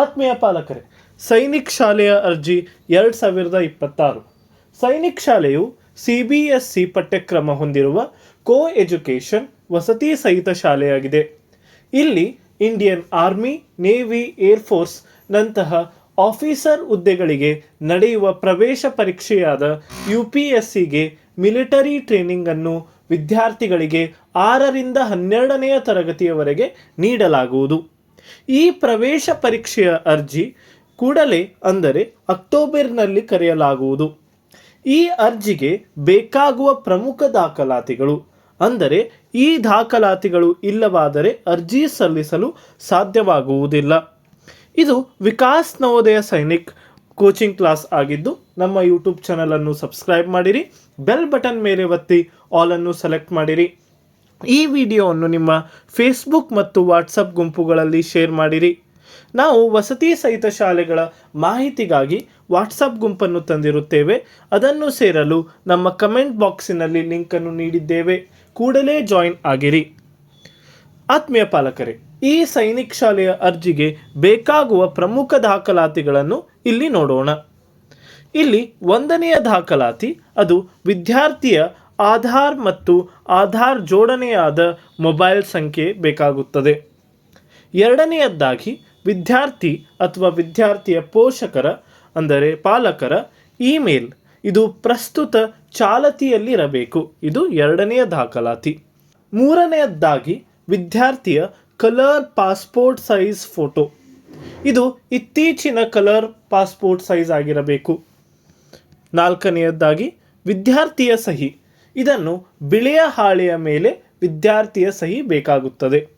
ಆತ್ಮೀಯ ಪಾಲಕರೇ, ಸೈನಿಕ್ ಶಾಲೆಯ ಅರ್ಜಿ ಎರಡು ಸಾವಿರದ ಇಪ್ಪತ್ತಾರು. ಸೈನಿಕ್ ಶಾಲೆಯು ಸಿ ಬಿ ಎಸ್ ಸಿ ಪಠ್ಯಕ್ರಮ ಹೊಂದಿರುವ ಕೋ ಎಜುಕೇಷನ್ ವಸತಿ ಸಹಿತ ಶಾಲೆಯಾಗಿದೆ. ಇಲ್ಲಿ Indian army, navy air force ನಂತಹ ಆಫೀಸರ್ ಹುದ್ದೆಗಳಿಗೆ ನಡೆಯುವ ಪ್ರವೇಶ ಪರೀಕ್ಷೆಯಾದ ಯು ಪಿ ಎಸ್ ಸಿಗೆ ಮಿಲಿಟರಿ ಟ್ರೈನಿಂಗ್ ಅನ್ನು ವಿದ್ಯಾರ್ಥಿಗಳಿಗೆ ಆರರಿಂದ ಹನ್ನೆರಡನೆಯ ತರಗತಿಯವರೆಗೆ ನೀಡಲಾಗುವುದು. ಈ ಪ್ರವೇಶ ಪರೀಕ್ಷೆಯ ಅರ್ಜಿ ಕೂಡಲೇ ಅಂದರೆ ಅಕ್ಟೋಬರ್ನಲ್ಲಿ ಕರೆಯಲಾಗುವುದು. ಈ ಅರ್ಜಿಗೆ ಬೇಕಾಗುವ ಪ್ರಮುಖ ದಾಖಲಾತಿಗಳು ಅಂದರೆ ಈ ದಾಖಲಾತಿಗಳು ಇಲ್ಲವಾದರೆ ಅರ್ಜಿ ಸಲ್ಲಿಸಲು ಸಾಧ್ಯವಾಗುವುದಿಲ್ಲ. ಇದು ವಿಕಾಸ್ ನವೋದಯ ಸೈನಿಕ್ ಕೋಚಿಂಗ್ ಕ್ಲಾಸ್ ಆಗಿದ್ದು ನಮ್ಮ ಯೂಟ್ಯೂಬ್ ಚಾನಲನ್ನು ಸಬ್ಸ್ಕ್ರೈಬ್ ಮಾಡಿರಿ, ಬೆಲ್ ಬಟನ್ ಮೇಲೆ ಒತ್ತಿ ಆಲನ್ನು ಸೆಲೆಕ್ಟ್ ಮಾಡಿರಿ. ಈ ವಿಡಿಯೋವನ್ನು ನಿಮ್ಮ ಫೇಸ್ಬುಕ್ ಮತ್ತು ವಾಟ್ಸಪ್ ಗುಂಪುಗಳಲ್ಲಿ ಶೇರ್ ಮಾಡಿರಿ. ನಾವು ವಸತಿ ಸಹಿತ ಶಾಲೆಗಳ ಮಾಹಿತಿಗಾಗಿ ವಾಟ್ಸಪ್ ಗುಂಪನ್ನು ತಂದಿರುತ್ತೇವೆ. ಅದನ್ನು ಸೇರಲು ನಮ್ಮ ಕಮೆಂಟ್ ಬಾಕ್ಸಿನಲ್ಲಿ ಲಿಂಕನ್ನು ನೀಡಿದ್ದೇವೆ. ಕೂಡಲೇ ಜಾಯಿನ್ ಆಗಿರಿ. ಆತ್ಮೀಯ ಪಾಲಕರೇ, ಈ ಸೈನಿಕ್ ಶಾಲೆಯ ಅರ್ಜಿಗೆ ಬೇಕಾಗುವ ಪ್ರಮುಖ ದಾಖಲಾತಿಗಳನ್ನು ಇಲ್ಲಿ ನೋಡೋಣ. ಇಲ್ಲಿ ಒಂದನೆಯ ದಾಖಲಾತಿ, ಅದು ವಿದ್ಯಾರ್ಥಿಯ ಆಧಾರ್ ಮತ್ತು ಆಧಾರ್ ಜೋಡಣೆಯಾದ ಮೊಬೈಲ್ ಸಂಖ್ಯೆ ಬೇಕಾಗುತ್ತದೆ. ಎರಡನೆಯದ್ದಾಗಿ ವಿದ್ಯಾರ್ಥಿ ಅಥವಾ ವಿದ್ಯಾರ್ಥಿಯ ಪೋಷಕರ, ಅಂದರೆ ಪಾಲಕರ, ಇಮೇಲ್. ಇದು ಪ್ರಸ್ತುತ ಚಾಲತಿಯಲ್ಲಿರಬೇಕು. ಇದು ಎರಡನೆಯ ದಾಖಲಾತಿ. ಮೂರನೆಯದ್ದಾಗಿ ವಿದ್ಯಾರ್ಥಿಯ ಕಲರ್ ಪಾಸ್ಪೋರ್ಟ್ ಸೈಜ್ ಫೋಟೋ. ಇದು ಇತ್ತೀಚಿನ ಕಲರ್ ಪಾಸ್ಪೋರ್ಟ್ ಸೈಜ್ ಆಗಿರಬೇಕು. ನಾಲ್ಕನೆಯದ್ದಾಗಿ ವಿದ್ಯಾರ್ಥಿಯ ಸಹಿ. ಇದನ್ನು ಬಿಳಿಯ ಹಾಳೆಯ ಮೇಲೆ ವಿದ್ಯಾರ್ಥಿಯ ಸಹಿ ಬೇಕಾಗುತ್ತದೆ.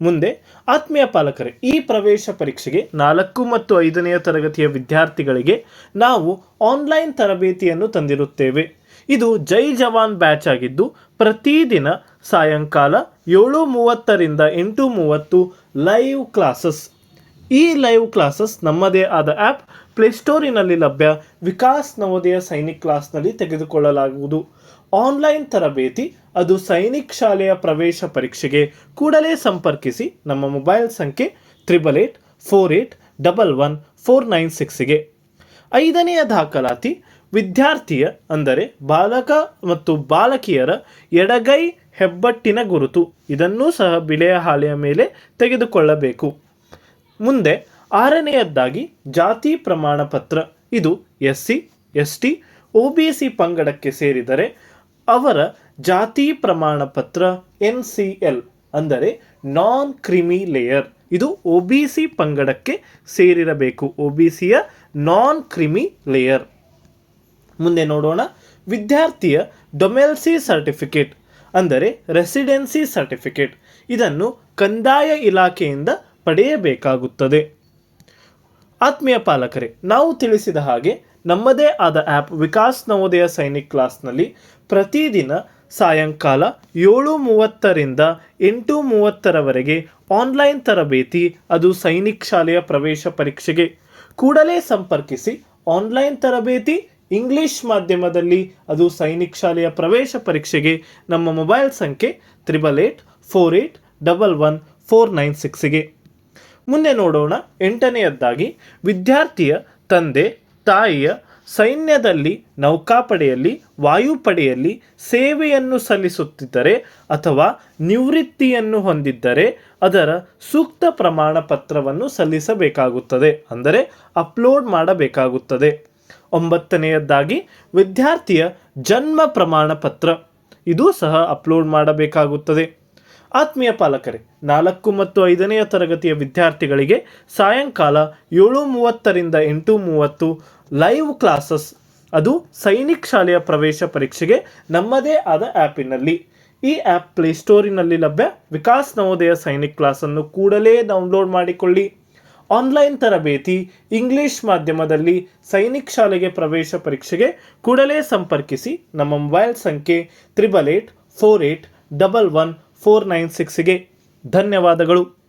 ಮುಂದೆ, ಆತ್ಮೀಯ ಪಾಲಕರೇ, ಈ ಪ್ರವೇಶ ಪರೀಕ್ಷೆಗೆ ನಾಲ್ಕು ಮತ್ತು ಐದನೆಯ ತರಗತಿಯ ವಿದ್ಯಾರ್ಥಿಗಳಿಗೆ ನಾವು ಆನ್ಲೈನ್ ತರಬೇತಿಯನ್ನು ತಂದಿರುತ್ತೇವೆ. ಇದು ಜೈ ಜವಾನ್ ಬ್ಯಾಚ್ ಆಗಿದ್ದು, ಪ್ರತಿದಿನ ಸಾಯಂಕಾಲ ಏಳು ಮೂವತ್ತರಿಂದ ಎಂಟು ಮೂವತ್ತು ಲೈವ್ ಕ್ಲಾಸಸ್. ಈ ಲೈವ್ ಕ್ಲಾಸಸ್ ನಮ್ಮದೇ ಆದ ಆ್ಯಪ್ ಪ್ಲೇಸ್ಟೋರಿನಲ್ಲಿ ಲಭ್ಯ ವಿಕಾಸ್ ನವೋದಯ ಸೈನಿಕ್ ಕ್ಲಾಸ್ನಲ್ಲಿ ತೆಗೆದುಕೊಳ್ಳಲಾಗುವುದು. ಆನ್ಲೈನ್ ತರಬೇತಿ, ಅದು ಸೈನಿಕ್ ಶಾಲೆಯ ಪ್ರವೇಶ ಪರೀಕ್ಷೆಗೆ ಕೂಡಲೇ ಸಂಪರ್ಕಿಸಿ ನಮ್ಮ ಮೊಬೈಲ್ ಸಂಖ್ಯೆ triple eight four eight double one four nine ಸಿಕ್ಸ್ಗೆ ಐದನೆಯ ದಾಖಲಾತಿ, ವಿದ್ಯಾರ್ಥಿಯ, ಅಂದರೆ ಬಾಲಕ ಮತ್ತು ಬಾಲಕಿಯರ ಎಡಗೈ ಹೆಬ್ಬಟ್ಟಿನ ಗುರುತು. ಇದನ್ನೂ ಸಹ ಬಿಳೆಯ ಹಾಳೆಯ ಮೇಲೆ ತೆಗೆದುಕೊಳ್ಳಬೇಕು. ಮುಂದೆ ಆರನೆಯದ್ದಾಗಿ ಜಾತಿ ಪ್ರಮಾಣ ಪತ್ರ. ಇದು S C, S T, O B C ಪಂಗಡಕ್ಕೆ ಸೇರಿದರೆ ಅವರ ಜಾತಿ ಪ್ರಮಾಣ ಪತ್ರ ಎನ್ ಸಿ ಎಲ್ ಅಂದರೆ ನಾನ್ ಕ್ರಿಮಿ ಲೇಯರ್. ಇದು ಒ ಬಿ ಸಿ ಪಂಗಡಕ್ಕೆ ಸೇರಿರಬೇಕು, ಒ ಬಿ ಸಿಯ ನಾನ್ ಕ್ರಿಮಿ ಲೇಯರ್. ಮುಂದೆ ನೋಡೋಣ, ವಿದ್ಯಾರ್ಥಿಯ ಡೊಮೆಲ್ಸಿ ಸರ್ಟಿಫಿಕೇಟ್ ಅಂದರೆ ರೆಸಿಡೆನ್ಸಿ ಸರ್ಟಿಫಿಕೇಟ್. ಇದನ್ನು ಕಂದಾಯ ಇಲಾಖೆಯಿಂದ ಪಡೆಯಬೇಕಾಗುತ್ತದೆ. ಆತ್ಮೀಯ ಪಾಲಕರೇ, ನಾವು ತಿಳಿಸಿದ ಹಾಗೆ ನಮ್ಮದೇ ಆದ ಆ್ಯಪ್ ವಿಕಾಸ್ ನವೋದಯ ಸೈನಿಕ್ ಕ್ಲಾಸ್ನಲ್ಲಿ ಪ್ರತಿದಿನ ಸಾಯಂಕಾಲ ಏಳು ಮೂವತ್ತರಿಂದ ಎಂಟು ಮೂವತ್ತರವರೆಗೆ ಆನ್ಲೈನ್ ತರಬೇತಿ, ಅದು ಸೈನಿಕ್ ಶಾಲೆಯ ಪ್ರವೇಶ ಪರೀಕ್ಷೆಗೆ. ಕೂಡಲೇ ಸಂಪರ್ಕಿಸಿ, ಆನ್ಲೈನ್ ತರಬೇತಿ, ಇಂಗ್ಲಿಷ್ ಮಾಧ್ಯಮದಲ್ಲಿ ಅದು ಸೈನಿಕ್ ಶಾಲೆಯ ಪ್ರವೇಶ ಪರೀಕ್ಷೆಗೆ. ನಮ್ಮ ಮೊಬೈಲ್ ಸಂಖ್ಯೆ triple eight four eight double one four nine ಸಿಕ್ಸ್ಗೆ ಮುಂದೆ ನೋಡೋಣ ಎಂಟನೆಯದ್ದಾಗಿ, ವಿದ್ಯಾರ್ಥಿಯ ತಂದೆ, ತಾಯಿಯ ಸೈನ್ಯದಲ್ಲಿ, ನೌಕಾಪಡೆಯಲ್ಲಿ, ವಾಯುಪಡೆಯಲ್ಲಿ ಸೇವೆಯನ್ನು ಸಲ್ಲಿಸುತ್ತಿದ್ದರೆ ಅಥವಾ ನಿವೃತ್ತಿಯನ್ನು ಹೊಂದಿದ್ದರೆ ಅದರ ಸೂಕ್ತ ಪ್ರಮಾಣ ಪತ್ರವನ್ನು ಸಲ್ಲಿಸಬೇಕಾಗುತ್ತದೆ, ಅಂದರೆ ಅಪ್ಲೋಡ್ ಮಾಡಬೇಕಾಗುತ್ತದೆ. ಒಂಬತ್ತನೆಯದ್ದಾಗಿ, ವಿದ್ಯಾರ್ಥಿಯ ಜನ್ಮ ಪ್ರಮಾಣ ಪತ್ರ. ಇದು ಸಹ ಅಪ್ಲೋಡ್ ಮಾಡಬೇಕಾಗುತ್ತದೆ. ಆತ್ಮೀಯ ಪಾಲಕರೇ, ನಾಲ್ಕು ಮತ್ತು ಐದನೆಯ ತರಗತಿಯ ವಿದ್ಯಾರ್ಥಿಗಳಿಗೆ ಸಾಯಂಕಾಲ ಏಳು ಮೂವತ್ತರಿಂದ ಎಂಟು ಮೂವತ್ತು ಲೈವ್ ಕ್ಲಾಸಸ್ ಅದು ಸೈನಿಕ್ ಶಾಲೆಯ ಪ್ರವೇಶ ಪರೀಕ್ಷೆಗೆ ನಮ್ಮದೇ ಆದ ಆ್ಯಪಿನಲ್ಲಿ. ಈ ಆ್ಯಪ್ ಪ್ಲೇಸ್ಟೋರಿನಲ್ಲಿ ಲಭ್ಯ ವಿಕಾಸ್ ನವೋದಯ ಸೈನಿಕ್ ಕ್ಲಾಸನ್ನು ಕೂಡಲೇ ಡೌನ್ಲೋಡ್ ಮಾಡಿಕೊಳ್ಳಿ. ಆನ್ಲೈನ್ ತರಬೇತಿ, ಇಂಗ್ಲಿಷ್ ಮಾಧ್ಯಮದಲ್ಲಿ ಸೈನಿಕ್ ಶಾಲೆಗೆ ಪ್ರವೇಶ ಪರೀಕ್ಷೆಗೆ ಕೂಡಲೇ ಸಂಪರ್ಕಿಸಿ. ನಮ್ಮ ಮೊಬೈಲ್ ಸಂಖ್ಯೆ triple eight, four eight, double one four nine ಸಿಕ್ಸ್ಗೆ ಧನ್ಯವಾದಗಳು.